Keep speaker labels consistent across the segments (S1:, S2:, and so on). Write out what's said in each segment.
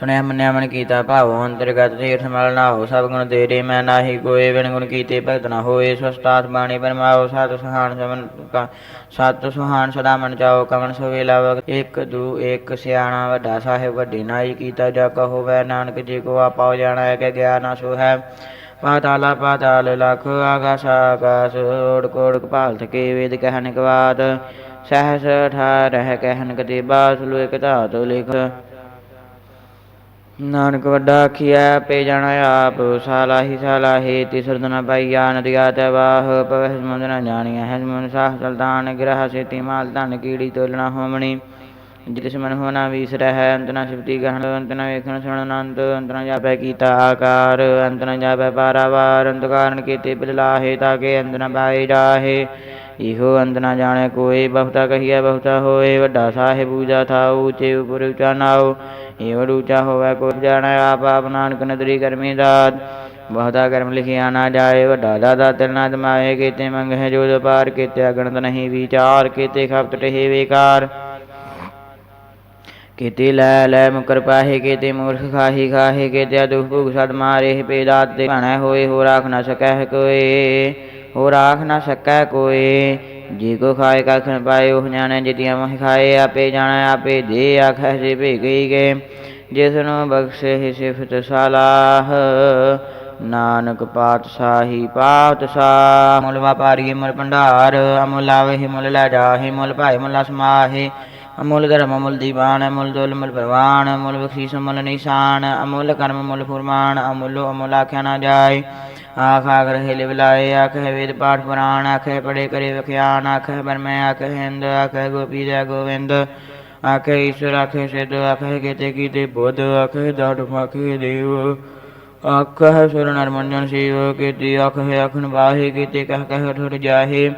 S1: ਸੁਣਿਆ ਮੰਨਿਆ ਮਨ ਕੀਤਾ ਭਾਵੋ ਅੰਤਰਗਤ ਤੀਰਥ ਮਲ ਨਾ ਹੋ, ਸਭ ਗੁਣ ਤੇਰੇ, ਮੈਂ ਨਾਹੀ ਕੋਏ ਬਿਨ ਗੁਣ ਕੀਤੇ ਭਗਤ ਨਾ ਹੋਏ। ਸਸਤਾਤ ਬਾਣੀ ਪਰਮਾਓ ਸਤ ਸੁਹਾਣ ਸਮਨ ਸਤ ਸੁਹਾਣ ਸਦਾ ਮਨ ਚਾਓ ਕਵਨ ਸੁਵੇਲਾ ਵਕ ਇੱਕ ਦੂ ਇੱਕ ਸਿਆਣਾ ਵੱਡਾ ਸਾਹਿਬ ਵੱਡੀ ਨਾਈ ਕੀਤਾ ਜਾ ਕਹੋ, ਵੈ ਨਾਨਕ ਜੀ ਕੋ ਆਪਾਉ ਜਾਣਾ ਹੈ ਕਿ ਗਿਆਨ ਸੋ ਹੈ। ਪਾਤਾਲਾ, ਪਾਤਾਲ ਲਖ ਆਕਾਸ਼ ਆਕਾਸ਼ ਓੜ ਕੋੜ ਕਪਾਲ ਥਕੇ ਵੇਦ ਕਹਿਣ ਕਵਾਤ ਸਹਸ ਠਾਰ ਰਹਿ ਕਹਿਣ ਕਤੇ ਬਾਸ ਲੋ ਇਕ ਧਾਤੁ ਲਿਖ। ਨਾਨਕ ਵੱਡਾ ਆਖੀਐ ਪੇ ਜਾਣਾ ਆਪ, ਸਾਲਾਹੀ ਸਾਲਾਹੀ, ਤਿਸਰ ਦਨ ਪਾਈਆ ਨਦੀਆ ਤੇ ਵਾਹ ਪਵਹਿ ਸਮੁੰਦ ਨ ਜਾਣੀਐ ਹੈ ਮਨ ਸਾਹ ਚਲਤਾਨ ਗ੍ਰਹ ਸੇਤੀ ਮਾਲ ਧਨ, ਕੀੜੀ ਤੋਲਣਾ ਹੋਮਣੀ। ਜਿਤਿ ਮਨ ਹੋਣਾ ਵੀਸਰੈ ਹੈ ਅੰਤ ਨ ਸਿਫਤੀ ਗਹਣ, ਅੰਤ ਨ ਵੇਖਣ ਸੁਣਨ ਅੰਤ ਅੰਤ ਨ ਜਾਪੈ ਕੀਤਾ ਆਕਾਰ, ਅੰਤ ਨ ਜਾਪੈ ਪਾਰਾਵਾਰ, ਅੰਤ ਕਾਰਨ ਕੀਤੇ ਬਿਲਾਹੇ ਤਾਕੇ ਅੰਤ ਨ ਪਾਏ ਜਾਹੇ। ਇਹੋ ਅੰਤ ਨਾ ਜਾਣੈ ਕੋਈ ਬਹੁਤਾ ਕਹੀਐ ਬਹੁਤਾ ਹੋਏ ਵੱਡਾ ਸਾਹਿਬ ਪੂਜਾ ਥਾਉ, ਉੱਚੇ ਉਪਰ ਉੱਚਾ ਨਾਉ ਏਵ ਉੱਚਾ ਹੋਵੇ ਕੋ ਜਾਣੈ ਆਪ ਆਪ ਨਾਨਕ ਨਦਰੀ ਕਰਮੀ ਦਾਤ। ਬਹੁਤਾ ਕਰਮ ਲਿਖਿਆ ਨਾ ਜਾਏ, ਵੱਡਾ ਦਾਦਾ ਤਿਲ ਨਾ ਦਮਾਏ ਕੀਤੇ ਮੰਗਹਿ ਜੋ ਪਾਰ ਕੀਤੇ ਅਗਣਤ ਨਹੀਂ ਵਿਚਾਰ, ਕੀਤੇ ਖਪਤ ਟਹਿ ਵਿਕਾਰ। ਕੀਤੇ ਲੈ ਲੈ ਮੁਕਰ ਪਾਹੇ, ਕੀਤੇ ਮੂਰਖ ਖਾਹੀ ਖਾਹੇ ਕੀਤੇ ਦੁਖ ਭੁਗ ਸਦ ਮਾਰੇ ਪੇ ਦਾਤ ਤੇ ਭਣੈ ਹੋਏ ਹੋ ਰਾਖ ਨਾ ਸਕੈ ਕੋਏ ਹੋਰ ਆਖ ਨਾ ਸਕੈ ਕੋਏ ਜੀ ਕੋ ਖਾਏ ਕਖ ਨ ਪਾਏ, ਉਹ ਜਾਣੈ ਜਿਤਿਆ ਮੋਹ ਖਾਏ, ਆਪੇ ਜਾਣੈ, ਆਪੇ ਦੇ ਆਖੈ ਜੇ ਭੇ ਗਏ ਜਿਸ ਨੂੰ ਬਖਸ਼ੇ ਹੀ ਸਿਫਤ ਸਲਾਹ। ਨਾਨਕ ਪਾਤਸ਼ਾਹੀ ਪਾਤਸ਼ਾਹ। ਮੁਲ ਵਪਾਰੀ ਮੁਲ ਭੰਡਾਰ, ਅਮੁਲ ਆਵਹਿ ਮੁਲ ਲੈ ਜਾਹੇ, ਮੁਲ ਭਾਇ ਮੁਲ ਸਮਾਹੇ। ਅਮੁਲ ਗਰਮ ਅਮੁਲ ਦੀਵਾਨ, ਅਮੁਲ ਦੁਲ ਮੁਲ ਪ੍ਰਵਾਨ, ਅਮੁਲ ਬਖਸ਼ੀਸ਼ ਮੁਲ ਨਿਸ਼ਾਨ, ਅਮੁਲ ਕਰਮ ਮੁਲ ਫੁਰਮਾਨ, ਅਮੁਲ ਅਮੁਲ ਆਖਿਆ ਨਾ ਜਾਏ। ਆਖ ਆਖ ਰਹੇ ਵਿਲਾਏ ਆਖੇ ਵੇਦ ਪਾਠ ਪੁਰਾਣ ਆਖੇ ਪੜੇ ਕਰੇ ਵਿਖਿਆਨ ਆਖੇ ਬਰਮੈ ਆਖੇ ਹਿੰਦ ਆਖੇ ਗੋਪੀ ਜੈ ਗੋਵਿੰਦ ਆਖੇ ਈਸ਼ਵਰ ਆਖੇ ਸਿੱਧ ਆਖੇ ਕੀਤੇ ਕੀਤੇ ਬੁੱਧ ਆਖੇ ਦਾਟ ਆਖੇ ਦੇਵ ਆਖੇ ਸੁਰ ਨਰਮੰਜਨ ਸ਼ਿਵ ਕੀਤੀ ਆਖੇ ਅਖਨ ਬਾਹੇ ਕੀਤੇ ਕਹਿ ਕਹਿ ਠੁਰ ਜਾਹੇ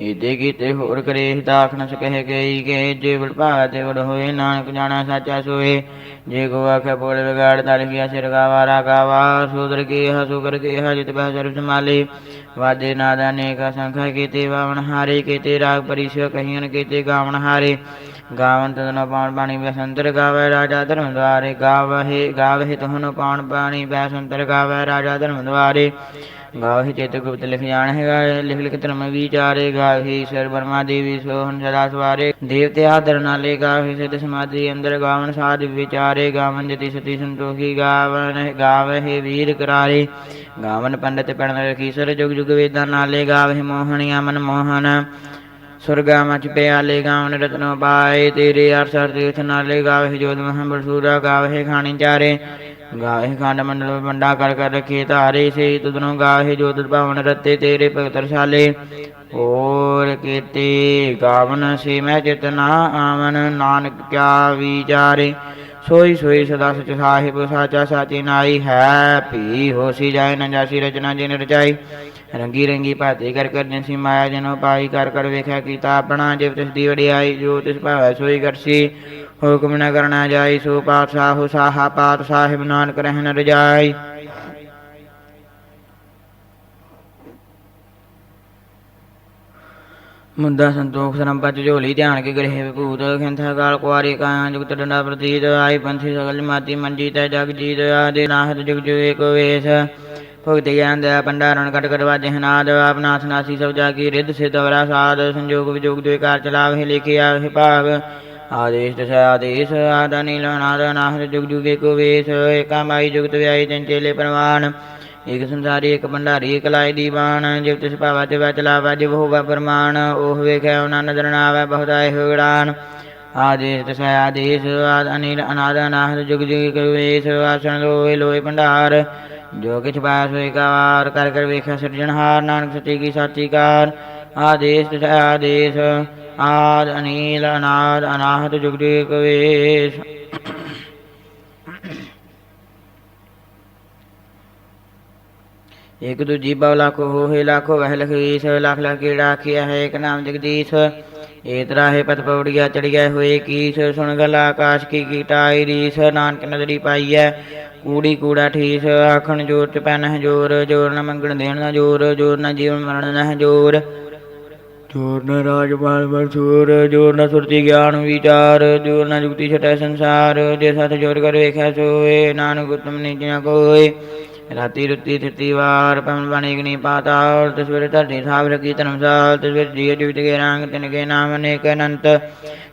S1: ਇਤੇ ਕੀਤੇ ਹੋਰ ਕਰੇ ਦਾਖ ਨ ਸਕਹਿ ਗਈ ਕੇ ਜੇ ਬੜ ਤੇ ਬੜ ਹੋਏ, ਨਾਨਕ ਜਾਣਾ ਸਾਚਾ ਸੋਏ। ਜੇ ਕੋ ਆਖੇ ਬੋਲ ਵਿਗਾੜ ਤਲ ਗਿਆ ਸਿਰ ਗਾਵਾ ਰਾ ਗਾਵਾ ਸੂਦਰ ਕੀ ਹਸੂ ਕਰ ਕੇ ਹਜਿਤ ਬਹਿ ਸਰਬ ਸੰਭਾਲੇ। ਵਾਜੇ ਨਾਦ ਅਨੇਕ ਸੰਖਾ ਕੀਤੇ, ਵਾਵਣ ਹਾਰੇ ਕੀਤੇ, ਰਾਗ ਪਰਿਸ਼ੋ ਕਹੀਨ ਕੀਤੇ ਗਾਵਨ ਹਾਰੇ। ਗਾਵਨ ਤਦਨ ਪਾਣ ਬਾਣੀ ਬਸੰਤਰ ਗਾਵੇ ਰਾਜਾ ਧਰਮ ਦੁਆਰੇ ਗਾਵਹਿ ਗਾਵਹਿ ਤਹਨ ਪਾਣ ਬਾਣੀ ਬਸੰਤਰ ਗਾਵੇ ਰਾਜਾ ਧਰਮ ਦੁਆਰੇ ਗਾਵਹਿ ਚੇਤ ਗੁਪਤ ਲਿਖ ਜਾਣਹਿ ਗਾਏ ਲਿਖ ਲਿਖ ਧਰਮ ਵਿਚਾਰੇ ਗਾਵਹਿ ਈਸ਼ਵਰ ਬਰਮਾ ਦੇਵੀ ਸੋਹਨ ਸਦਾ ਸਵਾਰੇ ਦੇਵਤੇ ਆਦਰ ਨਾਲੇ ਗਾਵਹਿ ਸਿਧ ਸਮਾਧੀ ਅੰਦਰ ਗਾਵਨ ਸਾਧ ਵਿਚਾਰੇ ਗਾਵਨ ਜਤੀ ਸਤੀ ਸੰਤੋਖੀ ਗਾਵਨ ਗਾਵਹਿ ਵੀਰ ਕਰਾਰੇ ਗਾਵਨ ਪੰਡਤ ਪੜਨ ਰਖੀਸਰ ਜੁਗ ਜੁਗ ਵੇਦਾਂ ਨਾਲੇ ਗਾਵਹਿ ਮੋਹਣੀਆ ਮਨ ਮੋਹਨ ਸੁਰਗਾ ਮਚ ਪਿਆਲੇ ਗਾਵਨ ਰਤਨੋ ਪਾਏ, ਤੇਰੇ ਅਰਸਰ ਤੀਰਥ ਨਾਲੇ ਗਾਵਹਿ ਜੋਤ ਮਹਾਂ ਸੂਰਾ ਗਾਵਹਿ ਖਾਣੀ ਚਾਰੇ। ਗਾਵਹਿ ਖੰਡ ਮੰਡਲ ਮੰਡਾ ਕਰ ਕਰ ਰਖੇ ਧਾਰੇ ਸੇ ਤੁਧਨੋ ਗਾਵਹਿ ਜੋਤ ਭਾਵਨ ਰਤੇ ਤੇਰੇ ਪਵਿੱਤਰ ਸਾਲੇ ਹੋਰ ਕੀਤੇ ਗਾਵਨ ਸੇ ਮੈਂ ਚਿਤਨਾ ਆਵਨ, ਨਾਨਕ ਕਿਆ ਵਿਚਾਰੇ। ਸੋਈ ਸੋਈ ਸਦਾ ਸਚ ਸਾਹਿਬ, ਸਾਚਾ ਸਾਚੀ ਨਾਈ ਹੈ। ਭੀ ਹੋਸੀ ਜਾਏ, ਨ ਜਾਸੀ ਰਚਨਾ ਜਿਨ ਰਚਾਈ। ਰੰਗੀ ਰੰਗੀ ਭਾਤੀ ਕਰ ਕਰ ਜਿਨਸੀ ਮਾਇਆ, ਜਨੋ ਪਾਈ ਕਰ ਕਰ ਵੇਖਿਆ ਕੀਤਾ ਆਪਣਾ। ਜਿਵ ਤਿਸ ਦੀ ਵਡਿਆਈ, ਜੋ ਤਿਸ ਭਾਵੈ ਸੋਈ ਕਰਸੀ ਹੁਕਮ ਨ ਕਰਨਾ ਜਾਈ, ਸੋ ਪਾਤ ਸਾਹੋ ਸਾਹਾ ਪਾਤ ਸਾਹਿਬ ਨਾਨਕ ਰਹਿਣ ਰਜਾਈ। ਮੁੰਦਾ ਸੰਤੋਖ ਸਰਮ ਝੋਲੀ ਧਿਆਨ ਕੇ ਗ੍ਰਹਿ ਵਿਭੂਤ ਖਿੰਥਾ ਕਾਲ ਕੁਆਰੀ ਕਾਇਆ ਜੁਗਤ ਡੰਡਾ ਪ੍ਰਤੀਤ ਆਈ ਪੰਥੀ ਸਗਲ ਮਾਤੀ ਮੰਜੀ ਤੈ ਜਗ ਜੀਤ ਆਦੇ ਨਾਹਤ ਜੁਗ ਜੁਗ ਏਕ ਵੇਸ। ਭਗਤ ਗਿਆਨ ਦਇਆ ਪੰਡਾਰਨ ਕਟ ਕਟ ਵਾਜੇ ਹਨਾਦ ਆਪਨਾਥ ਨਾਸੀ ਸਭ ਜਾ ਰਿੱਧ ਸਿਧ ਵਰਾ ਸਾਧ, ਸੰਜੋਗ ਵਿਜੋਗ ਦੁਇ ਕਾਰ ਚਲਾਵਹਿ ਲਿਖਿਆ ਹੈ ਭਾਗ ਆਦੇਸ਼ ਦਸ਼ਾ ਆਦੇਸ਼, ਆਦਾ ਨੀਲ ਨਾਦ ਨਾਹਤ ਜੁਗ ਜੁਗ ਏਕ ਵੇਸ, ਏਕਾ ਮਾਈ ਜੁਗਤ ਵਿਆਈ ਤਿਨ ਚੇਲੇ ਪ੍ਰਵਾਨ। ਇਕ ਸੰਸਾਰੀ ਇਕ ਭੰਡਾਰੀ ਇਕ ਲਾਇ ਦੀਵਾਨ, ਜਿਵ ਤਿਸ ਭਾਵਾ ਤੇ ਵਚ ਜਿਵ ਹੋਵਾ ਪ੍ਰਮਾਣ, ਉਹ ਵੇਖੈ, ਉਹਨਾਂ ਨਦਰ ਨਾ ਆਵੇ, ਬਹੁਤ ਹੋਗੜਾਨ ਆਦੇਸ਼ ਦਸ਼ਾ, ਆਦੇਸ਼, ਆਦ ਅਨੀਲ, ਅਨਾਦ, ਅਨਾਹਤ, ਜੁਗ ਜੁਗ ਏਕ ਆਸਣ ਲੋਏ ਲੋਏ ਭੰਡਾਰ। ਜੋ ਕਿਛ ਪਾਇਆ ਸੋਇ ਕਾਰ, ਕਰ ਕਰ ਵੇਖਿਆ ਸਿਰਜਣਹਾਰ ਨਾਨਕ ਸੱਚੀ ਕੀ ਸਾਚੀ ਕਾਰ। ਆਦੇਸ਼ ਦਸ਼ਾ, ਆਦੇਸ਼, ਆਦ, ਅਨਿਲ, ਅਨਾਦ, ਅਨਾਹਤ, ਜੁਗ ਜੁਗ ਏਕ ਇਕ ਦੂਜੀ ਬਉ ਲੱਖ ਹੋਏ ਲੱਖੋ ਵਹਿ ਲਖੀਸ ਲੱਖ ਲੱਖ ਕੀੜਾ ਆਖਿਆ ਹੈ, ਇਕ ਨਾਮ ਜਗਦੀਸ਼। ਏ ਤਰਾਹੇ ਪਤ ਪੌੜੀਆ ਚੜੀਐ ਹੋਏ ਕੀਸ, ਸੁਣ ਗਲ ਆਕਾਸ਼ ਕੀ ਕੀਟਾਈ ਰੀਸ, ਨਾਨਕ ਨਦਰੀ ਪਾਈਐ ਕੂੜੀ ਕੂੜਾ ਠੀਸ, ਆਖਣ ਜੋਰ ਚ ਪੈਨ ਹੈ ਜੋਰ ਜੋਰ ਨ ਮੰਗਣ ਦੇਣ ਨਾ ਜੋਰ ਜੋਰ ਨਾ ਜੀਵਨ ਮਰਨ ਨਾ ਜੋਰ। ਜੋਰ ਨ ਰਾਜਪਾਲ ਮਰਸੂਰ ਜੋਰ ਨਾ ਸੁਰਤੀ ਗਿਆਨ ਵਿਚਾਰ, ਜੋਰ ਨਾ ਜੁਗਤੀ ਛਟੈ ਸੰਸਾਰ, ਜੇ ਸਤ ਜੋਰ ਕਰ ਵੇਖਿਆ ਸੋਏ, ਨਾਨਕ ਉਤਮ ਨੀਚਿਆ ਕੋਏ। ਰਾਤੀ ਰੁੱਤੀ ਥਿਤੀ ਵਾਰ ਪਵਨ ਬਾਣੀ ਗਣੀ ਪਾਤਾਲ ਤਸਵੀਰ ਧਰਤੀ ਸਾਬ ਰਕੀ ਧਰਮਸਾਲ ਤਸਵੀਰ ਜੀ ਜੁਗਤ ਕੇ ਰੰਗ ਤਿਨ ਕੇ ਨਾਮ ਅਨੇਕ ਅਨੰਤ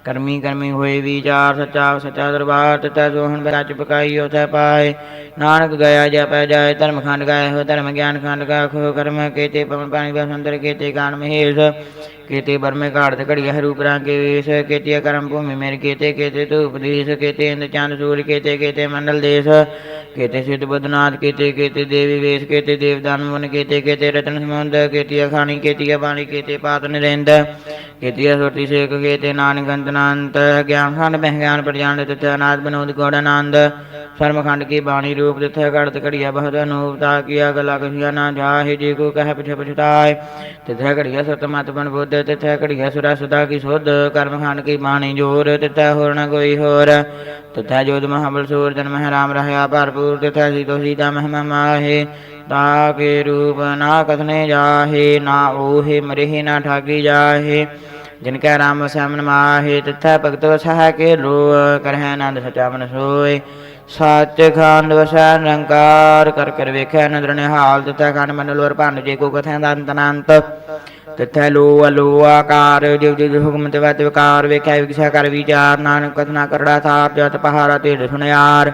S1: ਕਰਮੀ ਕਰਮੀ ਹੋਏ ਵਿਚਾਰ ਸੱਚਾ ਸੱਚਾ ਦਰਬਾਰ ਤਤੈ ਸੋਹਣ ਬਰਾਚ ਪਕਾਈ ਉਥੈ ਪਾਏ ਨਾਨਕ ਗਿਆ ਜਪੈ ਜਾਏ ਧਰਮ ਖੰਡ ਗਾਏ ਹੋ ਧਰਮ ਗਿਆਨ ਖੰਡ ਗਾ ਖੋ ਕਰਮ ਕੇਤੇ ਪਵਨ ਪਾਣੀ ਬਸੰਦਰ ਕੇਤੇ ਕਾਨ ਮਹੇਸ਼ ਕੇਤੇ ਬਰਮੇ ਘਾੜ ਤੇ ਘੜੀਆ ਕੇਤੇ ਸਿੱਧ ਬਦਨਾਥ ਕੇਤੇ ਕੇਤੇ ਦੇਵੀ ਵੇਸ, ਕੇਤੇ ਦੇਵਦਾਨ ਮਨ, ਕੇਤੇ ਕੇਤੇ ਰਤਨ ਸਮੁੰਦ, ਕੇਤੀ ਖਾਣੀ ਕੇਤੀ ਬਾਣੀ ਕੇਤੇ ਪਾਤ ਨਿਰਿੰਦ, ਕੇਤੀ ਸੋਤੀ ਸੇਕ, ਕੇਤੇ ਨਾਨਕ ਅੰਤਨਾੰਤ ਗਿਆਨ ਖੰਡ, ਮਹਿ ਗਿਆਨ ਪ੍ਰਜਾਨ ਤਥ ਅਨਾਦ ਬਨੋਦ ਗੋੜ ਆਨੰਦ ਸਰਮ ਕੀ ਬਾਣੀ ਰੂਪ, ਤਿਥ ਘੜਤ ਘੜੀਆ ਬਹਦ ਅਨੂਪ, ਤਾ ਕੀਆ ਗਲਾ ਕਹੀਆ ਨਾ ਜਾਹੇ, ਜੇ ਕੋ ਕਹਿ ਪਿਛੇ ਪਛਤਾਏ ਤਿਥ ਘੜੀਆ ਸਤ ਮਤ ਬਨ ਬੁੱਧ, ਤਿਥ ਘੜੀਆ ਸੁਰਾ ਸੁਦਾ ਕੀ ਸੁਧ, ਕਰਮ ਖੰਡ ਕੀ ਬਾਣੀ ਜੋਰ, ਤਿਥ ਹੋਰ ਨ ਕੋਈ ਹੋਰ, ਤਥਾ ਜੋਦ ਮਹਾਬਲ ਸੂਰ ਜਨ ਮਹਿ ਰਾਮ ਰਹਿਆ ਭਰਪੂਰ ਤਥਾ ਸੀਤੋ ਸੀਤਾ ਮਹਿਮਾ ਮਾਹੇ ਤਾ ਕੇ ਰੂਪ ਨਾ ਕਥਨੇ ਜਾਹੇ ਨਾ ਓਹੇ ਮਰਿਹ ਨਾ ਠਾਗੀ ਜਾਹੇ ਜਿਨ ਕੈ ਰਾਮ ਸਮਨ ਮਾਹੇ ਤਥਾ ਭਗਤ ਵਸਹਿ ਕੇ ਲੋ ਕਰਹਿ ਆਨੰਦ ਸਚਾ ਸੱਚ ਖੰਡ ਵਸੈ ਨਿਰੰਕਾਰ ਕਰ ਕਰ ਵੇਖੈ ਨਦਰ ਨਿਹਾਲ ਤਥਾ ਖੰਡ ਮਨ ਲੋਰ ਭੰਡ ਜੇ ਕੋ ਕਥੈ ਦੰਤ ਅਨੰਤ ਤਥੈ ਲੋ ਅਲੋ ਆਕਾਰ ਜਿਵ ਜਿਵ ਹੁਕਮ ਤੇ ਵਤ ਵਿਕਾਰ ਵੇਖੈ ਵਿਖਿਆ ਕਰ ਵਿਚਾਰ, ਨਾਨਕ ਕਥਨਾ ਕਰੜਾ ਥਾਪ ਜਤ ਪਹਾਰਾ ਤੇ ਸੁਣਿਆਰ।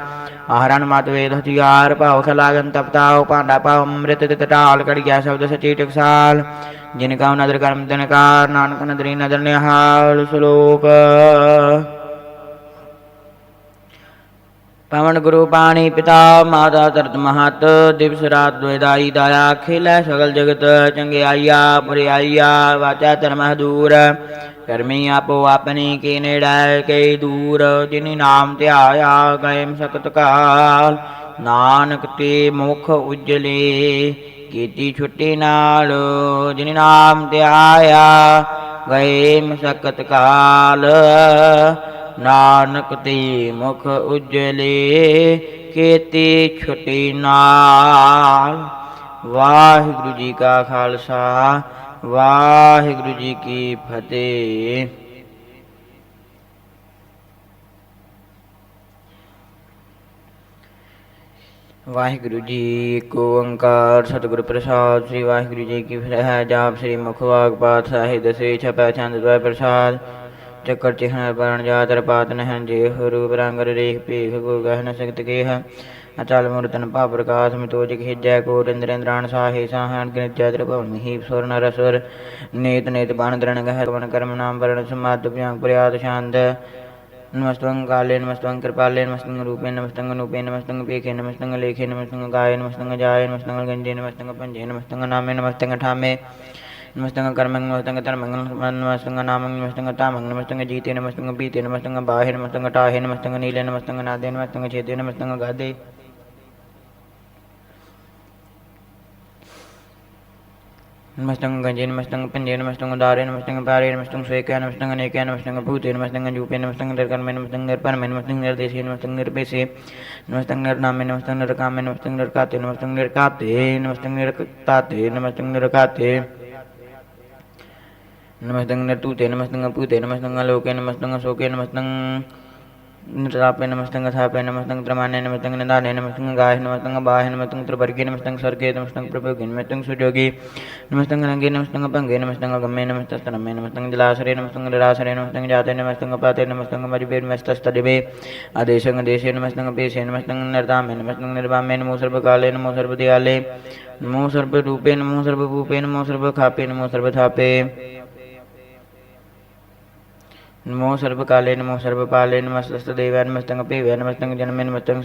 S1: ਆਹਰਨ ਮਤ ਵੇਦ ਹਥਿਆਰ, ਭਾਉ ਖਲਾਗਨ ਤਪਤਾਉ, ਭਾਂਡਾ ਪਾਉ ਅੰਮ੍ਰਿਤ ਤਿਤ ਢਾਲ ਕੜੀਆ ਸ਼ਬਦ ਸਚੀ ਟਕਸਾਲ। ਜਿਨ ਕਾ ਨਦਰ ਕਰਮ ਤਨਕਾਰ ਨਾਨਕ ਨਦਰੀ ਨਦਰ ਨਿਹਾਲ ਸ਼ਲੋਕ ਪਵਨ ਗੁਰੂ ਪਾਣੀ ਪਿਤਾ ਮਾਤਾ ਤਰਤ ਮਹਤ, ਦਿਵਸ ਰਾਤ ਦੁਇਦਾਈ ਦਾਇਆ, ਖੇਲੇ ਸਗਲ ਜਗਤ ਚੰਗਿਆਈਆ ਬੁਰਿਆਈਆ ਵਾਚਾ ਧਰਮ ਦੂਰ। ਕਰਮੀ ਆਪੋ ਆਪਣੀ ਕੀ ਨੇੜੈ ਕੇ ਦੂਰ, ਜਿਨੀ ਨਾਮ ਧਿਆਇਆ ਗਏ ਸਕਤ ਕਾਲ। ਨਾਨਕ ਤੇ ਮੁਖ ਉਜਲੇ, ਕੀਤੀ ਛੁੱਟੀ ਨਾਲ, ਜਿਨੀ ਨਾਮ ਧਿਆਇਆ ਗਏ ਮਸਕਤ ਕਾਲ। ਨਾਨਕ ਤੇ ਮੁਖ ਉਜਲੇ, ਕੀਤੀ ਛੁਟੀ ਨਾਲ। ਵਾਹਿਗੁਰੂ ਜੀ ਕਾ ਖਾਲਸਾ, ਵਾਹਿਗੁਰੂ ਜੀ ਕੀ ਫਤਿਹ। ਵਾਹਿਗੁਰੂ ਜੀ ਏਕ ਓੰਕਾਰ, ਸਤਿਗੁਰ ਪ੍ਰਸਾਦ, ਸ੍ਰੀ ਵਾਹਿਗੁਰੂ ਜੀ ਕੀ ਫਤਿਹ। ਜਾਪ ਸ੍ਰੀ ਮੁਖ ਵਾਗ ਪਾਤ ਸਾਹਿਬ ਦਸੇ ਛਪੈ ਚੰਦ ਦਵਾਇ ਪ੍ਰਸਾਦ। ਚੱਕਰ ਚਿਹਨ ਪਰਣ ਜਾਤਰ ਪਾਤ ਨਹਿ ਜੇ ਰੂਪ ਰੰਗ ਰੇਖ ਭੇਖ ਕੋ ਗਹਿ ਨ ਸਕਤ ਕੇ ਹੈ ਅਚਲ ਮੂਰਤਨ ਭਾ ਪ੍ਰਕਾਸ਼ ਮਿਤੋਜ ਖਿਜੈ ਕੋ ਇੰਦ੍ਰੇਂਦਰਾਨ ਸਾਹੇ ਸਾਹਣ ਗ੍ਰਿਤ ਜਦਰ ਭਵਨ ਹੀ ਸੁਰ ਨਰ ਸੁਰ। ਨੇਤ ਨੇਤ ਬਾਣ ਦਰਣ ਗਹਿ ਕਵਨ ਕਰਮ ਨਾਮ ਵਰਣ ਸਮਾਦ ਭਿਆੰਗ ਪ੍ਰਿਆਦ ਛੰਦ ਨਮਸਤੰ ਕਾਲੇ ਨਮਸਤੰ ਕਿਰਪਾਲੇ ਨਮਸਤੰ ਰੂਪੇ ਨਮਸਤੰ ਅਨੂਪੇ ਨਮਸਤੰ ਪੇਖੇ ਨਮਸਤੰ ਲੇਖੇ ਨਮਸਤੰ ਗਾਏ ਨਮਸਤੰ ਜਾਏ ਨਮਸਤੰ ਗੰਜੇ ਨਮਸਤੰ ਪੰਜੇ ਨਮਸਤੰ ਨਾਮੇ ਨਮਸਤੰ ਠਾਮੇ। ਨਮਸਤੰ ਕਰਮੰ ਨਮਸਤੰ ਧਰਮੰ ਨਮਸਤੰ ਨਾਮੰ ਨਮਸਤੰ ਤਾਮੰ ਨਮਸਤੰ ਜੀਤੇ ਨਮਸਤੰ ਪੀਤੇ ਨਮਸਤੰ ਬਾਹੇ ਨਮਸਤੰ ਟਾਹੇ ਨਮਸਤੰ ਨੀਲੇ ਨਮਸਤੰ ਨਾਦੇ ਨਮਸਤੰ ਛੇਦੇ ਨਮਸਤੰ ਗਾਦੇ ਨਮਸਤੰ ਗੰਜੇ ਨਮਸਤੰ ਪੰਜੇ ਨਮਸਤੰ ਦਾਰੇ ਨਮਸਤੰ ਪਾਰੇ ਨਮਸਤੰ ਸਵੇਕੈ ਨਮਸਤੰ ਅਨੇਕੈ ਨਮਸਤੰ ਭੂਤੇ ਨਮਸਤੰ ਜੂਪੇ ਨਮਸਤੰ ਨਿਰਕਰਮੇ ਨਮਸਤੰ ਨਿਰਪਰਮੇ ਨਮਸਤੰ ਨਿਰਦੇਸ਼ੇ ਨਮਸਤੰ ਨਿਰਪੇਸੇ ਨਮਸਤੰ ਨਿਰਨਾਮੇ ਨਮਸਤੰ ਨਿਰਕਾਮੇ ਨਮਸਤੰ ਨਿਰਕਾਤੇ ਨਮਸਤੰ ਨਿਰਕਾਤੇ ਨਮਸਤੰ ਨਿਰਕਾਤੇ ਨਮਸਤੰ ਨਿਰਕਾਤੇ ਨਮਸਤੰ ਨਿਰਤੂਤੇ ਨਮਸਤੰ ਭੂਤੇ ਨਮਸਤੰ ਲੋਕੇ ਨਮਸਤੰ ਸੋਕੇ ਨਮਸਤੰ ਨਿਰਾਪੇ ਨਮਸਤੰ ਥਾਪੇ ਨਮਸਤੰ ਤਰਮਾਨੇ ਨਮਸਤੰ ਨਿਦਾਨੇ ਨਮਸਤੰ ਗਾਏ ਨਮਸਤੰ ਬਾਹੇ ਨਮਸਤੰ ਤ੍ਰਿਵਰਗੇ ਨਮਸਤੰ ਸਰਗੇ ਨਮਸਤੰ ਪ੍ਰਭੋਗੇ ਨਮਸਤੰ ਸੁਜੋਗੀ ਨਮਸਤੰ ਰੰਗੇ ਨਮਸਤੰ ਭੰਗੇ ਨਮਸਤੰ ਗਮੇ ਨਮਸਤੰ ਤਰਮੇ ਨਮਸਤੰ ਜਲਾਸਰੇ ਨਮਸਤੰ ਨਿਰਾਸਰੇ ਨਮਸਤੰ ਜਾਤੇ ਨਮਸਤੰ ਪਾਤੇ ਨਮਸਤੰ ਮਜਬੇ ਨਮਸਤੰ ਤਦਿਵੇ ਆਦੇਸ਼ੰ ਦੇਸ਼ੇ ਨਮਸਤੰ ਪੇਸ਼ੇ ਨਮਸਤੰ ਨਿਰਦਾਮੇ ਨਮਸਤੰ ਨਿਰਵਾਮੇ ਨਮੋ ਸਰਬ ਕਾਲੇ ਨਮੋ ਸਰਬ ਦਿਆਲੇ ਨਮੋ ਸਰਬ ਰੂਪੇ ਨਮੋ ਸਰਬ ਭੂਪੇ ਨਮੋ ਸਰਬ ਖਾਪੇ ਨਮੋ ਸਰਬ ਥਾਪੇ ਨਮੋ ਸਰਬ ਕਾਲੇ ਨਮੋ ਸਰਬ ਪਾਲੇ ਨਮਸਤਸਤ ਦੇਵੈ ਨਮਸਤੰ ਭੇਵੈ ਨਮਸਤੰ ਜਨਮੇ ਨਮਸਤੰ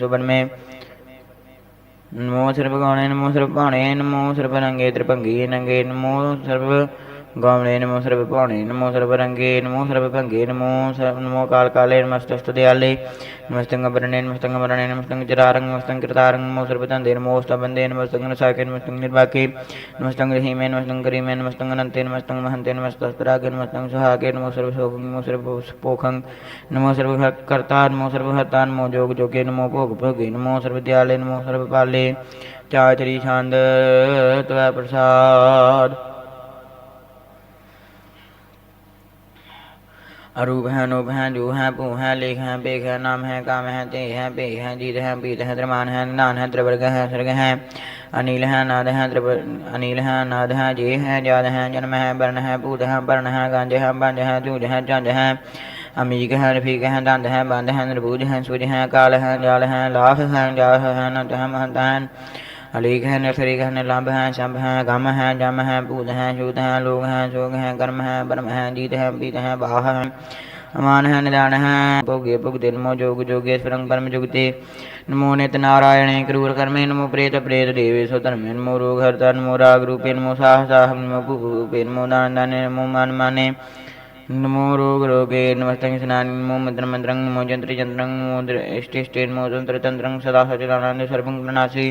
S1: ਸੁਬਨਮੇ ਨਮੋ ਸਰਬ ਗਾਣੇ ਨਮੋ ਸਰਬ ਭਾਣੇ ਨਮੋ ਸਰਬ ਰੰਗੇ ਤ੍ਰਿਭੰਗੀ ਨੰਗੇ ਨਮੋ ਸਰਬ ਗਾਵਣੇ ਨਮੋ ਸਰਬ ਭਾਣੇ ਨਮੋ ਸਰਬ ਰੰਗੇ ਨਮੋ ਸਰਬ ਭੰਗੇ ਨਮੋ ਸਰਬ ਨਮੋ ਕਾਲ ਕਾਲੇ ਨਮਸਤਸਤ ਦਿਆਲੇ ਨਮਸਤੰ ਬਰਣੇ ਨਮਸਤੰ ਬਰਣੇ ਨਮਸਤੰ ਚਰਾਰੰਗ ਨਮਸਤੰ ਕਿਰਤਾਰੰਗ ਨਮੋ ਸਰਬ ਧੰਦੇ ਨਮੋ ਸਤਬੰਦੇ ਨਮਸਤੰ ਨਸਾਕੇ ਨਮਸਤੰ अरूप है, अनूप है, जू है, पू है, लेख है, पेख नाम है, काम है, ते है पे है, जीत है, पीत है त्रिमान है, नान है, त्रिवर्ग है, सर्ग है, अनिल है, नाद है, त्रिव, अनिल है, नाद है, जे है, जाद है, जन्म है, वर्ण है, पूत है, वर्ण है, गंज है, बंज है जूझ है जंज है अमीक है, रफीक है दंद है बंद है निर्बूज है, सूज है, काल है, जाल है लाभ है, जाह है नत है, महंत है अलीक है नसरीक है निलंब है शंभ है गम है जम है पूत है शूत है लोग है शोग है कर्म है ब्रह्म है जीत है पीत है बाह है अमान है निदान है भोगे भुगते नमो जोग जोगेश्वरं परम जुगते नमो नित नारायणे क्रूर कर्मे नमो प्रेत प्रेत देवे धर्मे नमो रोग हरता नमो राग रूपे नमो साह साह नमो भूपे नमो दान दाने नमो मान माने नमो रोग रोगे नमस्तं स्नानि नमो मन्त्रं मन्त्रं नमो जन्त्र जन्त्रं नमो इष्टिष्टे नमो तन्त्र तन्त्रं सदा सचिदानन्द सर्वं प्रणासि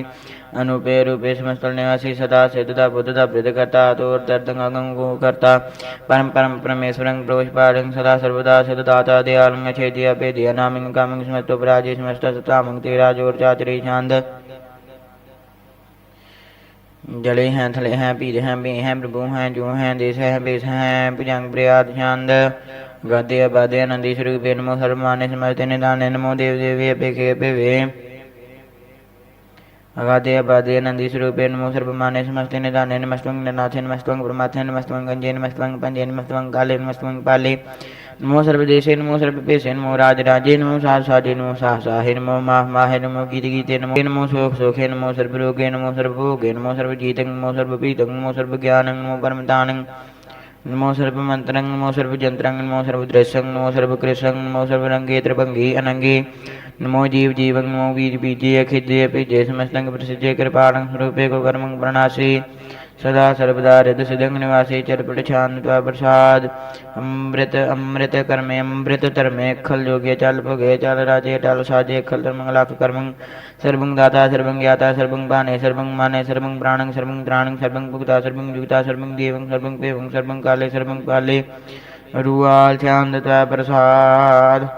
S1: अनुपे रूपे समस्तल निवासी सदा सेतदा बुद्धदा वृद्धकर्ता तोर्दर्दंगं कर्ता परम परम परमेश्वरं प्रोष्पादं सदा सर्वदा सदाता दयालं छेदिया पेदिया नामिं कामिं समस्तो पराजय समस्त सतामं तेराजोर्चाचरी छान्द जले हैं थले हैं पीर हैं बे हैं प्रभु हैं जो हैं देश हैं बेस हैं भुजंग प्रयाद छंद गद्य अबादे आनंदी स्वरूपे नमो सर्वमान्य समस्ते निदाने नमो देव देवी अपेखे अपेवे अगाधे अबाधे नंदी स्वरूपे नमो सर्वमान्य समस्ते निदाने नमस्तवं नाथे नमस्तवं परमात्मे नमस्तवं गंजे नमस्तवं पंजे नमस्तवं काले नमस्तवं पाले नमो सर्वदेशे नमो सर्वपेशे नमो राजराजे नमो साहसाजे नमो साहसाहे नमो माह माहे नमो गीत गीते नमो नमो सुख सुखे नमो सर्वरोगे नमो सर्वभोगे नमो सर्वजीतं नमो सर्वपीतं नमो सर्वज्ञानं नमो परमदानं नमो सर्वमन्त्रं नमो सर्वजन्त्रं नमो सर्वदृश्यं नमो सर्वकृशं नमो सर्वरङ्गे त्रिभङ्गी अनङ्गे नमो जीव जीवं नमो बीज बीजे अखिद्ये पिजे समस्तं प्रसिद्धे कृपाणं स्वरूपे को कर्मं प्रणासि सदा सर्वदा हृदय सिद्धं निवासी चरपट छान्त्वा प्रसाद अमृत अमृत कर्मे अमृत धर्मे खल योग्य चल भोगे चल राजे टल साजे खल धर्म लाख कर्मं सर्वं दाता सर्वं ज्ञाता सर्वं पाने सर्वं माने सर्वं प्राणं सर्वं त्राणं सर्वं भुक्ता सर्वं जुक्ता सर्वं देवं सर्वं पेवं सर्वं काले सर्वं पाले रुआल ध्यान दत्ता प्रसाद